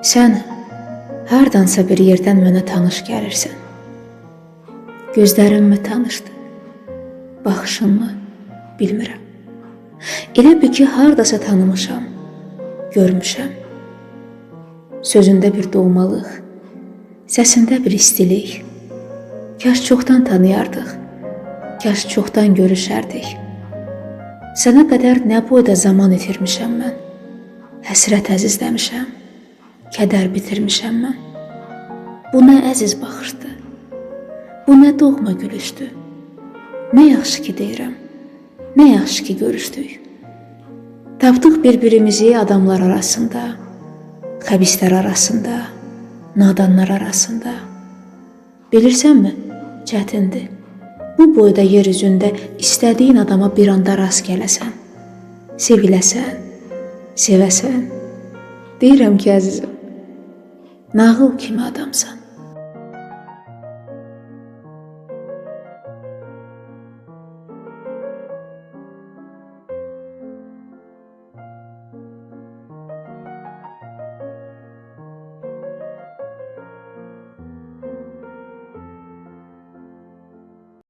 Sən hardansa bir yerdən mənə tanış gəlirsən. Gözlərinmi tanışdı? Baxışınmı? Bilmirəm. Elə bil ki, hardasa tanımışam, görmüşəm. Sözündə bir doğmalıq, səsində bir istilik. Kaş çoxdan tanıyardıq. Kaş çoxdan görüşərdik. Sənə qədər nə boyda zaman itirmişəm mən. Həsrət əzizləmişəm. Kədər bitirmişəm mən. Bu nə əziz baxışdı. Bu nə doğma gülüşdü. Nə yaxşı ki deyirəm. Nə yaxşı ki görüşdük. Tapdıq bir-birimizi adamlar arasında, xəbislər arasında, nadanlar arasında. Bilirsənmi? Çətindir. Bu boyda yer üzündə istədiyin adama bir anda rast gələsən, seviləsən, sevəsən. Deyirəm ki, əzizim, nağıl kimi adamsan.